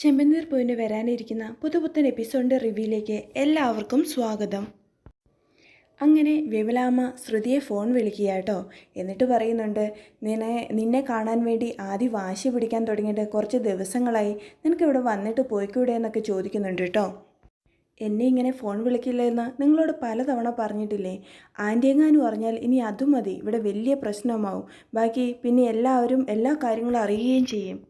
ചെമ്പനീർ പൂവിന് വരാനിരിക്കുന്ന പുതുപുത്തൻ എപ്പിസോഡിന്റെ റിവ്യൂയിലേക്ക് എല്ലാവർക്കും സ്വാഗതം. അങ്ങനെ വിമലാമ്മ ശ്രുതിയെ ഫോൺ വിളിക്കുക കേട്ടോ എന്നിട്ട് പറയുന്നുണ്ട് നിന്നെ നിന്നെ കാണാൻ വേണ്ടി ആദ്യം വാശി പിടിക്കാൻ തുടങ്ങിയിട്ട് കുറച്ച് ദിവസങ്ങളായി നിനക്ക് ഇവിടെ വന്നിട്ട് പോയിക്കൂടെ എന്നൊക്കെ ചോദിക്കുന്നുണ്ട് കേട്ടോ എന്നെ ഇങ്ങനെ ഫോൺ വിളിക്കില്ലെന്ന് നിങ്ങളോട് പലതവണ പറഞ്ഞിട്ടില്ലേ? ആന്റിയെങ്ങാനും പറഞ്ഞാൽ ഇനി അതും മതി. ഇവിടെ വലിയ പ്രശ്നമാവും. ബാക്കി പിന്നെ എല്ലാവരും എല്ലാ കാര്യങ്ങളും അറിയുകയും ചെയ്യും.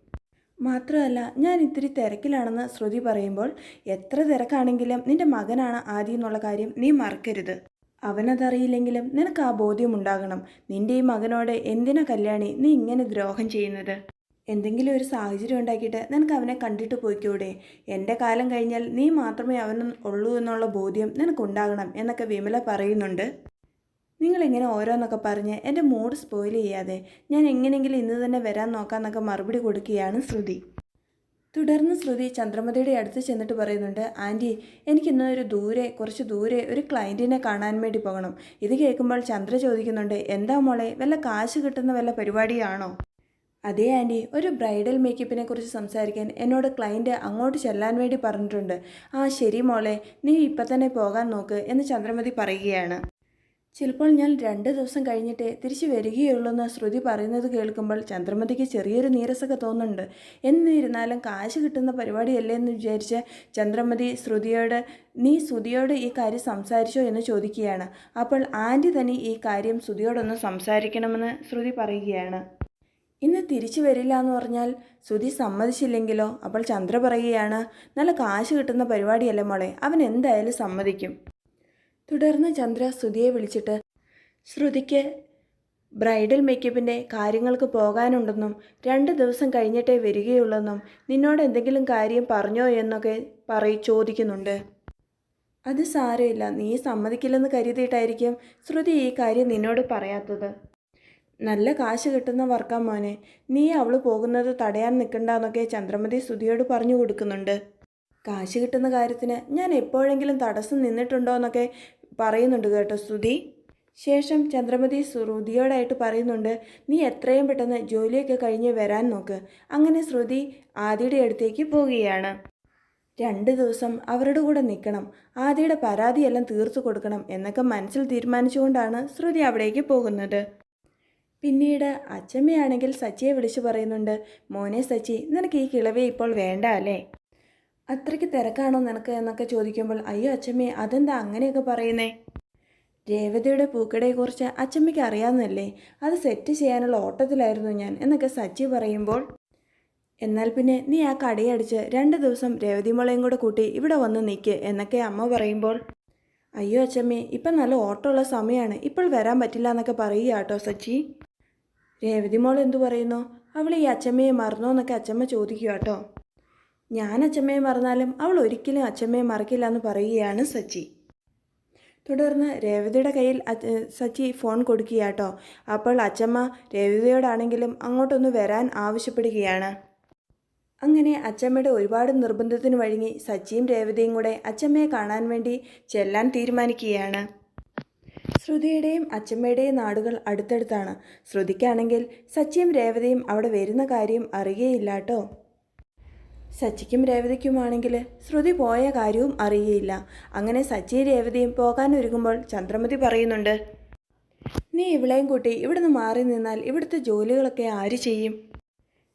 മാത്രമല്ല ഞാൻ ഇത്തിരി തിരക്കിലാണെന്ന് ശ്രുതി പറയുമ്പോൾ എത്ര തിരക്കാണെങ്കിലും നിന്റെ മകനാണ് ആദ്യം എന്നുള്ള കാര്യം നീ മറക്കരുത്. അവനതറിയില്ലെങ്കിലും നിനക്ക് ആ ബോധ്യമുണ്ടാകണം നിന്റെ ഈ മകനോട് എന്തിനാ കല്യാണി നീ ഇങ്ങനെ ദ്രോഹം ചെയ്യുന്നത്? എന്തെങ്കിലും ഒരു സാഹചര്യം ഉണ്ടാക്കിയിട്ട് നിനക്ക് അവനെ കണ്ടിട്ട് പോയിക്കൂടെ? എന്റെ കാലം കഴിഞ്ഞാൽ നീ മാത്രമേ അവനും ഉള്ളൂ എന്നുള്ള ബോധ്യം നിനക്കുണ്ടാകണം എന്നൊക്കെ വിമല പറയുന്നുണ്ട്. നിങ്ങളിങ്ങനെ ഓരോന്നൊക്കെ പറഞ്ഞ് എന്റെ മൂഡ് സ്പോയിൽ ചെയ്യാതെ ഞാൻ എങ്ങനെയെങ്കിലും ഇന്ന് തന്നെ വരാൻ നോക്കാമെന്നൊക്കെ മറുപടി കൊടുക്കുകയാണ് ശ്രുതി. തുടർന്ന് ശ്രുതി ചന്ദ്രമതിയുടെ അടുത്ത് ചെന്നിട്ട് പറയുന്നുണ്ട് ആന്റി എനിക്കിന്ന് ഒരു ദൂരെ കുറച്ച് ദൂരെ ഒരു ക്ലയന്റിനെ കാണാൻ വേണ്ടി പോകണം. ഇത് കേൾക്കുമ്പോൾ ചന്ദ്ര ചോദിക്കുന്നുണ്ട് എന്താ മോളെ വല്ല കാശ് കിട്ടുന്ന വല്ല പരിപാടിയാണോ? അതേ ആന്റി ഒരു ബ്രൈഡൽ മേക്കപ്പിനെ കുറിച്ച് സംസാരിക്കാൻ എന്നോട് ക്ലയന്റ് അങ്ങോട്ട് ചെല്ലാൻ വേണ്ടി പറഞ്ഞിട്ടുണ്ട്. ആ ശരി മോളെ നീ ഇപ്പം തന്നെ പോകാൻ നോക്ക് എന്ന് ചന്ദ്രമതി പറയുകയാണ്. ചിലപ്പോൾ ഞാൻ രണ്ട് ദിവസം കഴിഞ്ഞിട്ടേ തിരിച്ചു വരികയുള്ളൂ എന്ന് ശ്രുതി പറയുന്നത് കേൾക്കുമ്പോൾ ചന്ദ്രമതിക്ക് ചെറിയൊരു നീരസൊക്കെ തോന്നുന്നുണ്ട്. എന്നിരുന്നാലും കാശ് കിട്ടുന്ന പരിപാടിയല്ലേ എന്ന് വിചാരിച്ച് ചന്ദ്രമതി ശ്രുതിയോട് നീ ശ്രുതിയോട് ഈ കാര്യം സംസാരിച്ചോ എന്ന് ചോദിക്കുകയാണ്. അപ്പോൾ ആന്റി തന്നെ ഈ കാര്യം ശ്രുതിയോടൊന്ന് സംസാരിക്കണമെന്ന് ശ്രുതി പറയുകയാണ്. ഇന്ന് തിരിച്ചു വരില്ല എന്ന് പറഞ്ഞാൽ ശ്രുതി സമ്മതിച്ചില്ലെങ്കിലോ? അപ്പോൾ ചന്ദ്ര പറയുകയാണ് നല്ല കാശ് കിട്ടുന്ന പരിപാടിയല്ലേ മോളെ അവൻ എന്തായാലും സമ്മതിക്കും. തുടർന്ന് ചന്ദ്ര ശ്രുതിയെ വിളിച്ചിട്ട് ശ്രുതിക്ക് ബ്രൈഡൽ മേക്കപ്പിന്റെ കാര്യങ്ങൾക്ക് പോകാനുണ്ടെന്നും രണ്ട് ദിവസം കഴിഞ്ഞിട്ടേ വരികയുള്ളെന്നും നിന്നോട് എന്തെങ്കിലും കാര്യം പറഞ്ഞോ എന്നൊക്കെ പറയി ചോദിക്കുന്നുണ്ട്. അത് സാരമില്ല നീ സമ്മതിക്കില്ലെന്ന് കരുതിയിട്ടായിരിക്കും ശ്രുതി ഈ കാര്യം നിന്നോട് പറയാത്തത്. നല്ല കാശ് കിട്ടുന്ന വർക്കാ മോനെ നീ അവൾ പോകുന്നത് തടയാൻ നിൽക്കണ്ടെന്നൊക്കെ ചന്ദ്രമതി ശ്രുതിയോട് പറഞ്ഞു കൊടുക്കുന്നുണ്ട്. കാശ് കിട്ടുന്ന കാര്യത്തിന് ഞാൻ എപ്പോഴെങ്കിലും തടസ്സം നിന്നിട്ടുണ്ടോ എന്നൊക്കെ പറയുന്നുണ്ട് കേട്ടോ സ്തുതി ശേഷം ചന്ദ്രമതി ശ്രുതിയോടായിട്ട് പറയുന്നുണ്ട് നീ എത്രയും പെട്ടെന്ന് ജോലിയൊക്കെ കഴിഞ്ഞ് വരാൻ നോക്ക് അങ്ങനെ ശ്രുതി ആദിയുടെ അടുത്തേക്ക് പോവുകയാണ്. രണ്ട് ദിവസം അവരുടെ കൂടെ നിൽക്കണം. ആദിയുടെ പരാതിയെല്ലാം തീർത്തു കൊടുക്കണം എന്നൊക്കെ മനസ്സിൽ തീരുമാനിച്ചുകൊണ്ടാണ് ശ്രുതി അവിടേക്ക് പോകുന്നത്. പിന്നീട് അച്ചമ്മയാണെങ്കിൽ സച്ചിയെ വിളിച്ചു പറയുന്നുണ്ട് മോനെ സച്ചി നിനക്ക് ഈ കിളവെ ഇപ്പോൾ വേണ്ട അല്ലേ? അത്രയ്ക്ക് തിരക്കാണോ നിനക്ക് എന്നൊക്കെ ചോദിക്കുമ്പോൾ അയ്യോ അച്ചമ്മേ അതെന്താ അങ്ങനെയൊക്കെ പറയുന്നേ? രേവതിയുടെ പൂക്കടയെക്കുറിച്ച് അച്ചമ്മയ്ക്ക് അറിയാമെന്നല്ലേ അത് സെറ്റ് ചെയ്യാനുള്ള ഓട്ടത്തിലായിരുന്നു ഞാൻ എന്നൊക്കെ സച്ചി പറയുമ്പോൾ. എന്നാൽ പിന്നെ നീ ആ കടയടിച്ച് രണ്ട് ദിവസം രേവതി മുളയും കൂടെ കൂട്ടി ഇവിടെ വന്ന് നിൽക്ക് എന്നൊക്കെ അമ്മ പറയുമ്പോൾ. അയ്യോ അച്ചമ്മേ ഇപ്പം നല്ല ഓട്ടമുള്ള സമയമാണ് ഇപ്പോൾ വരാൻ പറ്റില്ല എന്നൊക്കെ പറയുക കേട്ടോ സച്ചി. രേവതി മോൾ എന്തു പറയുന്നു? അവൾ ഈ അച്ചമ്മയെ മറന്നോ എന്നൊക്കെ അച്ചമ്മ ചോദിക്കുക കേട്ടോ. ഞാൻ അച്ഛമ്മയെ മറന്നാലും അവൾ ഒരിക്കലും അച്ഛമ്മയെ മറക്കില്ല എന്ന് പറയുകയാണ് സച്ചി. തുടർന്ന് രേവതിയുടെ കയ്യിൽ സച്ചി ഫോൺ കൊടുക്കുക കേട്ടോ അപ്പോൾ അച്ചമ്മ രേവതിയോടാണെങ്കിലും അങ്ങോട്ടൊന്ന് വരാൻ ആവശ്യപ്പെടുകയാണ്. അങ്ങനെ അച്ചമ്മയുടെ ഒരുപാട് നിർബന്ധത്തിന് വഴങ്ങി സച്ചിയും രേവതിയും കൂടെ അച്ചമ്മയെ കാണാൻ വേണ്ടി ചെല്ലാൻ തീരുമാനിക്കുകയാണ്. ശ്രുതിയുടെയും അച്ചമ്മയുടെയും നാടുകൾ അടുത്തടുത്താണ്. ശ്രുതിക്കാണെങ്കിൽ സച്ചിയും രേവതിയും അവിടെ വരുന്ന കാര്യം അറിയുകയില്ല കേട്ടോ. സച്ചിക്കും രേവതിക്കുമാണെങ്കിൽ ശ്രുതി പോയ കാര്യവും അറിയുകയില്ല അങ്ങനെ സച്ചിയും രേവതിയും പോകാനൊരുങ്ങുമ്പോൾ ചന്ദ്രമതി പറയുന്നുണ്ട് നീ ഇവളെയും കൂട്ടി ഇവിടുന്ന് മാറി നിന്നാൽ ഇവിടുത്തെ ജോലികളൊക്കെ ആര് ചെയ്യും?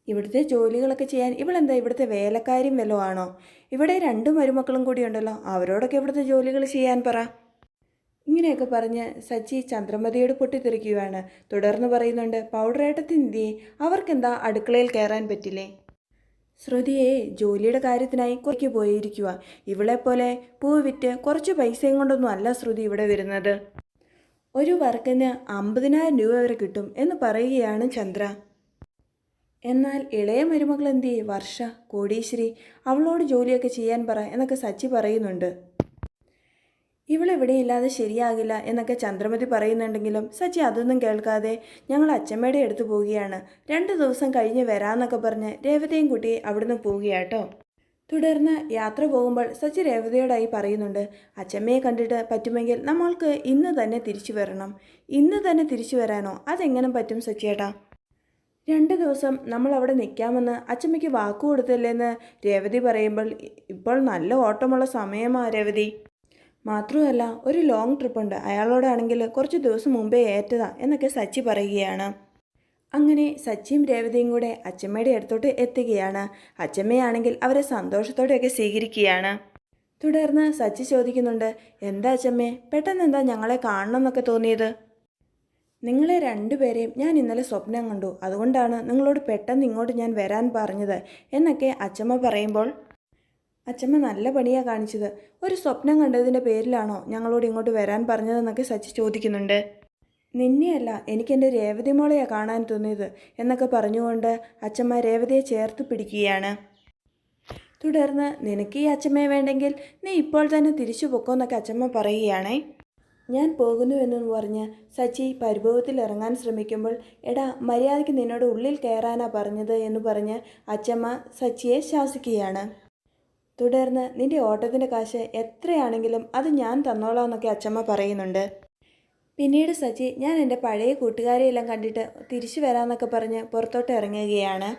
ഇവിടുത്തെ ജോലികളൊക്കെ ചെയ്യാൻ ഇവളെന്താ ഇവിടുത്തെ വേലക്കാരും വല്ലതും ആണോ? ഇവിടെ രണ്ട് മരുമക്കളും കൂടി ഉണ്ടല്ലോ അവരോടൊക്കെ ഇവിടുത്തെ ജോലികൾ ചെയ്യാൻ പറ. ഇങ്ങനെയൊക്കെ പറഞ്ഞ് സച്ചി ചന്ദ്രമതിയോട് പൊട്ടിത്തെറിക്കുകയാണ്. തുടർന്ന് പറയുന്നുണ്ട് പൗഡറേട്ടത്തിന്റെ അവർക്കെന്താ അടുക്കളയിൽ കയറാൻ പറ്റില്ലേ? ശ്രുതിയെ ജോലിയുടെ കാര്യത്തിനായി കുറയ്ക്ക് പോയിരിക്കുക ഇവളെപ്പോലെ പൂ വിറ്റ് കുറച്ച് പൈസയും കൊണ്ടൊന്നും അല്ല ശ്രുതി ഇവിടെ വരുന്നത്. ഒരു വർക്കിന് അമ്പതിനായിരം രൂപ വരെ കിട്ടും എന്ന് പറയുകയാണ് ചന്ദ്ര. എന്നാൽ ഇളയ മരുമകൾ എന്തി വർഷ കോടീശ്വരി അവളോട് ജോലിയൊക്കെ ചെയ്യാൻ പറ എന്നൊക്കെ സച്ചി പറയുന്നുണ്ട്. ഇവളിവിടെയില്ലാതെ ശരിയാകില്ല എന്നൊക്കെ ചന്ദ്രമതി പറയുന്നുണ്ടെങ്കിലും സച്ചി അതൊന്നും കേൾക്കാതെ ഞങ്ങൾ അച്ചമ്മയുടെ അടുത്ത് പോവുകയാണ്. രണ്ട് ദിവസം കഴിഞ്ഞ് വരാമെന്നൊക്കെ പറഞ്ഞ് രേവതയും കുട്ടി അവിടുന്ന് പോവുകയാട്ടോ. തുടർന്ന് യാത്ര പോകുമ്പോൾ സച്ചി രേവതയോടായി പറയുന്നുണ്ട് അച്ചമ്മയെ കണ്ടിട്ട് പറ്റുമെങ്കിൽ നമ്മൾക്ക് ഇന്ന് തന്നെ തിരിച്ചു വരണം. ഇന്ന് തന്നെ തിരിച്ചു വരാനോ? അതെങ്ങനെ പറ്റും സച്ചിയേട്ടാ? രണ്ട് ദിവസം നമ്മൾ അവിടെ നിൽക്കാമെന്ന് അച്ചമ്മയ്ക്ക് വാക്ക് കൊടുത്തില്ലെന്ന് രേവതി പറയുമ്പോൾ ഇപ്പോൾ നല്ല ഓട്ടമുള്ള സമയമാണ് രേവതി. മാത്രമല്ല ഒരു ലോങ് ട്രിപ്പുണ്ട് അയാളോടാണെങ്കിൽ കുറച്ച് ദിവസം മുമ്പേ ഏറ്റതാ എന്നൊക്കെ സച്ചി പറയുകയാണ്. അങ്ങനെ സച്ചിയും രേവതിയും കൂടെ അച്ചമ്മയുടെ അടുത്തോട്ട് എത്തുകയാണ്. അച്ചമ്മയാണെങ്കിൽ അവരെ സന്തോഷത്തോടെയൊക്കെ സ്വീകരിക്കുകയാണ്. തുടർന്ന് സച്ചി ചോദിക്കുന്നുണ്ട് എന്താ അച്ചമ്മേ പെട്ടെന്ന് എന്താ ഞങ്ങളെ കാണണം എന്നൊക്കെ തോന്നിയത്? നിങ്ങളെ രണ്ടുപേരെയും ഞാൻ ഇന്നലെ സ്വപ്നം കണ്ടു. അതുകൊണ്ടാണ് നിങ്ങളോട് പെട്ടെന്ന് ഇങ്ങോട്ട് ഞാൻ വരാൻ പറഞ്ഞത് എന്നൊക്കെ അച്ചമ്മ പറയുമ്പോൾ അച്ചമ്മ നല്ല പണിയാണ് കാണിച്ചത്. ഒരു സ്വപ്നം കണ്ടതിന്റെ പേരിലാണോ ഞങ്ങളോട് ഇങ്ങോട്ട് വരാൻ പറഞ്ഞതെന്നൊക്കെ സച്ചി ചോദിക്കുന്നുണ്ട്. നിന്നെയല്ല എനിക്കെന്റെ രേവതി മോളെയാണ് കാണാൻ തോന്നിയത് എന്നൊക്കെ പറഞ്ഞുകൊണ്ട് അച്ചമ്മ രേവതിയെ ചേർത്ത് പിടിക്കുകയാണ്. തുടർന്ന് നിനക്ക് ഈ അച്ചമ്മയെ വേണ്ടെങ്കിൽ നീ ഇപ്പോൾ തന്നെ തിരിച്ചു പൊക്കോന്നൊക്കെ അച്ചമ്മ പറയുകയാണേ. ഞാൻ പോകുന്നുവെന്ന് പറഞ്ഞ് സച്ചി പരിഭവത്തിൽ ഇറങ്ങാൻ ശ്രമിക്കുമ്പോൾ എടാ മര്യാദയ്ക്ക് നിന്നോട് ഉള്ളിൽ കയറാനാ പറഞ്ഞത് എന്ന് പറഞ്ഞ് അച്ചമ്മ സച്ചിയെ ശാസിക്കുകയാണ്. തുടർന്ന് നിന്റെ ഓട്ടത്തിന്റെ കാശ് എത്രയാണെങ്കിലും അത് ഞാൻ തന്നോളാം എന്നൊക്കെ അച്ചമ്മ പറയുന്നുണ്ട്. പിന്നീട് സച്ചി ഞാൻ എന്റെ പഴയ കൂട്ടുകാരെയെല്ലാം കണ്ടിട്ട് തിരിച്ചു വരാമെന്നൊക്കെ പറഞ്ഞ് പുറത്തോട്ട് ഇറങ്ങുകയാണ്.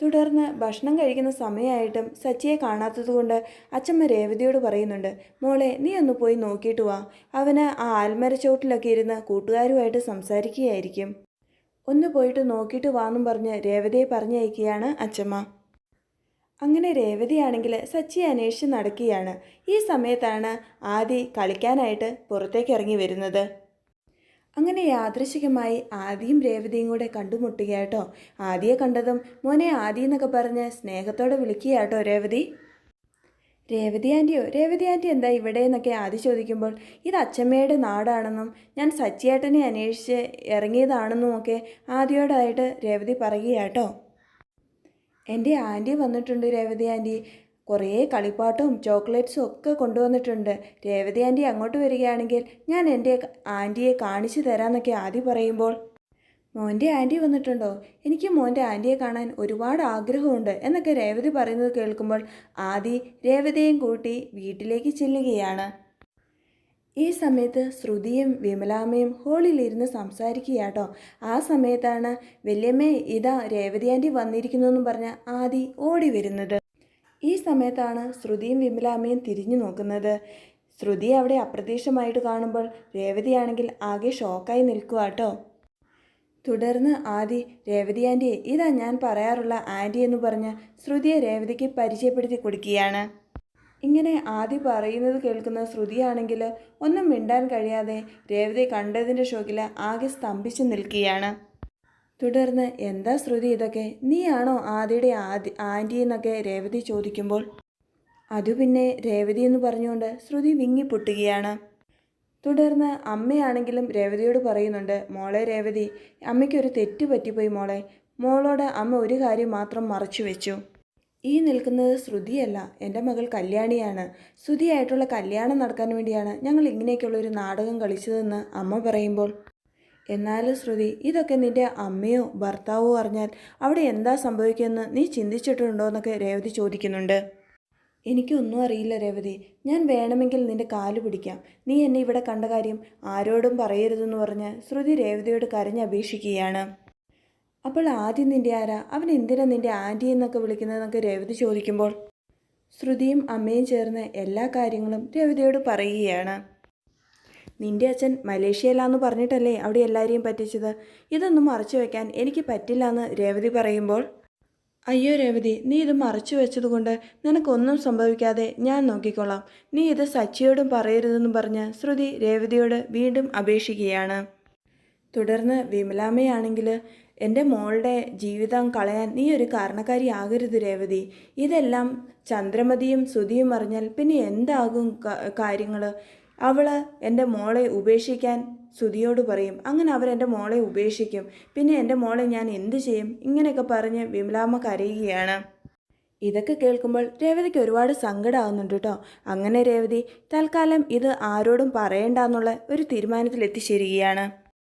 തുടർന്ന് ഭക്ഷണം കഴിക്കുന്ന സമയമായിട്ടും സച്ചിയെ കാണാത്തതുകൊണ്ട് അച്ഛമ്മ രേവതിയോട് പറയുന്നുണ്ട് മോളെ നീ ഒന്ന് പോയി നോക്കിയിട്ട് വാ. അവന് ആ ആൽമരച്ചോട്ടിലൊക്കെ ഇരുന്ന് കൂട്ടുകാരുമായിട്ട് സംസാരിക്കുകയായിരിക്കും. ഒന്ന് പോയിട്ട് നോക്കിയിട്ട് വാന്നും പറഞ്ഞ് രേവതിയെ പറഞ്ഞയക്കുകയാണ് അച്ചമ്മ. അങ്ങനെ രേവതിയാണെങ്കിൽ സച്ചി അന്വേഷിച്ച് നടക്കുകയാണ്. ഈ സമയത്താണ് ആദി കളിക്കാനായിട്ട് പുറത്തേക്ക് ഇറങ്ങി വരുന്നത്. അങ്ങനെ യാദൃശികമായി ആദിയും രേവതിയും കൂടെ കണ്ടുമുട്ടുകയാട്ടോ. ആദിയെ കണ്ടതും മോനെ ആദി എന്നൊക്കെ പറഞ്ഞ് സ്നേഹത്തോടെ വിളിക്കുകയാട്ടോ രേവതി. രേവതി ആന്റിയോ രേവതി ആന്റി എന്താ ഇവിടെ എന്നൊക്കെ ആദി ചോദിക്കുമ്പോൾ ഇത് അച്ഛമ്മയുടെ നാടാണെന്നും ഞാൻ സച്ചിയേട്ടനെ അന്വേഷിച്ച് ഇറങ്ങിയതാണെന്നും ഒക്കെ ആദ്യയോടായിട്ട് രേവതി പറയുകയാട്ടോ. എന്റെ ആന്റി വന്നിട്ടുണ്ട് രേവതി ആന്റി. കുറേ കളിപ്പാട്ടും ചോക്ലേറ്റ്സും ഒക്കെ കൊണ്ടുവന്നിട്ടുണ്ട്. രേവതി ആന്റി അങ്ങോട്ട് വരികയാണെങ്കിൽ ഞാൻ എന്റെ ആന്റിയെ കാണിച്ചു തരാമെന്നൊക്കെ ആദ്യം പറയുമ്പോൾ മോന്റെ ആന്റി വന്നിട്ടുണ്ടോ? എനിക്ക് മോന്റെ ആന്റിയെ കാണാൻ ഒരുപാട് ആഗ്രഹമുണ്ട് എന്നൊക്കെ രേവതി പറയുന്നത് കേൾക്കുമ്പോൾ ആദി രേവതിയും കൂട്ടി വീട്ടിലേക്ക് ചെല്ലുകയാണ്. ഈ സമയത്ത് ശ്രുതിയും വിമലാമ്മയും ഹോളിലിരുന്ന് സംസാരിക്കുകയാട്ടോ ആ സമയത്താണ് വല്യമ്മേ ഇതാ രേവതി ആന്റി വന്നിരിക്കുന്നു എന്നും പറഞ്ഞ് ആദി ഓടി വരുന്നത്. ഈ സമയത്താണ് ശ്രുതിയും വിമലാമ്മയും തിരിഞ്ഞു നോക്കുന്നത്. ശ്രുതി അവിടെ അപ്രത്യക്ഷമായിട്ട് കാണുമ്പോൾ രേവതിയാണെങ്കിൽ ആകെ ഷോക്കായി നിൽക്കുക കേട്ടോ തുടർന്ന് ആദി രേവതി ഇതാ ഞാൻ പറയാറുള്ള ആന്റി എന്ന് പറഞ്ഞ് ശ്രുതിയെ രേവതിക്ക് പരിചയപ്പെടുത്തി കൊടുക്കുകയാണ്. ഇങ്ങനെ ആദി പറയുന്നത് കേൾക്കുന്ന ശ്രുതിയാണെങ്കിൽ ഒന്നും മിണ്ടാൻ കഴിയാതെ രേവതി കണ്ടതിന്റെ ഷോക്കിൽ ആകെ സ്തംഭിച്ച് നിൽക്കുകയാണ്. തുടർന്ന് എന്താ ശ്രുതി ഇതൊക്കെ? നീയാണോ ആദിയുടെ ആദി ആന്റി എന്നൊക്കെ രേവതി ചോദിക്കുമ്പോൾ? അതു പിന്നെ രേവതി എന്ന് പറഞ്ഞുകൊണ്ട് ശ്രുതി വിങ്ങി പൊട്ടുകയാണ് തുടർന്ന് അമ്മയാണെങ്കിലും രേവതിയോട് പറയുന്നുണ്ട് മോളെ രേവതി അമ്മയ്ക്കൊരു തെറ്റ് പറ്റിപ്പോയി മോളെ. മോളോട് അമ്മ ഒരു കാര്യം മാത്രം മറച്ചു വെച്ചു. ഈ നിൽക്കുന്നത് ശ്രുതിയല്ല. എന്റെ മകൾ കല്യാണിയാണ്. ശ്രുതിയായിട്ടുള്ള കല്യാണം നടക്കാൻ വേണ്ടിയാണ് ഞങ്ങൾ ഇങ്ങനെയൊക്കെയുള്ള ഒരു നാടകം കളിച്ചതെന്ന് അമ്മ പറയുമ്പോൾ. എന്നാലും ശ്രുതി ഇതൊക്കെ നിന്റെ അമ്മയോ ഭർത്താവോ അറിഞ്ഞാൽ അവിടെ എന്താ സംഭവിക്കുമെന്ന് നീ ചിന്തിച്ചിട്ടുണ്ടോ എന്നൊക്കെ രേവതി ചോദിക്കുന്നുണ്ട്. എനിക്കൊന്നും അറിയില്ല രേവതി. ഞാൻ വേണമെങ്കിൽ നിന്റെ കാൽ പിടിക്കാം. നീ എന്നെ ഇവിടെ കണ്ട കാര്യം ആരോടും പറയരുതെന്ന് പറഞ്ഞ് ശ്രുതി രേവതിയോട് കരഞ്ഞപേക്ഷിക്കുകയാണ്. അപ്പോൾ ആദ്യം നിന്റെ ആരാ? അവൻ എന്തിനാ നിന്റെ ആന്റി എന്നൊക്കെ വിളിക്കുന്നതെന്നൊക്കെ രേവതി ചോദിക്കുമ്പോൾ ശ്രുതിയും അമ്മയും ചേർന്ന് എല്ലാ കാര്യങ്ങളും രേവതിയോട് പറയുകയാണ്. നിന്റെ അച്ഛൻ മലേഷ്യയിലാന്ന് പറഞ്ഞിട്ടല്ലേ അവിടെ എല്ലാവരെയും പറ്റിച്ചത്? ഇതൊന്നും മറച്ചു വയ്ക്കാൻ എനിക്ക് പറ്റില്ല എന്ന് രേവതി പറയുമ്പോൾ അയ്യോ രേവതി നീ ഇത് മറച്ചു വെച്ചതുകൊണ്ട് നിനക്കൊന്നും സംഭവിക്കാതെ ഞാൻ നോക്കിക്കൊള്ളാം നീ ഇത് സച്ചിയോടും പറയരുതെന്ന് പറഞ്ഞ് ശ്രുതി രേവതിയോട് വീണ്ടും അപേക്ഷിക്കുകയാണ്. തുടർന്ന് വിമലാമ്മയാണെങ്കിൽ എന്റെ മോളുടെ ജീവിതം കളയാൻ നീ ഒരു കാരണക്കാരിയാകരുത് രേവതി. ഇതെല്ലാം ചന്ദ്രമതിയും സുതിയും അറിഞ്ഞാൽ പിന്നെ എന്താകും കാര്യങ്ങൾ അവൾ എന്റെ മോളെ ഉപേക്ഷിക്കാൻ സുതിയോട് പറയും. അങ്ങനെ അവരെന്റെ മോളെ ഉപേക്ഷിക്കും. പിന്നെ എന്റെ മോളെ ഞാൻ എന്ത് ചെയ്യും? ഇങ്ങനെയൊക്കെ പറഞ്ഞ് വിമലാമ്മ കരയുകയാണ്. ഇതൊക്കെ കേൾക്കുമ്പോൾ രേവതിക്ക് ഒരുപാട് സങ്കടമാകുന്നുണ്ട് കേട്ടോ. അങ്ങനെ രേവതി തൽക്കാലം ഇത് ആരോടും പറയണ്ടെന്നുള്ള ഒരു തീരുമാനത്തിൽ എത്തിച്ചേരുകയാണ്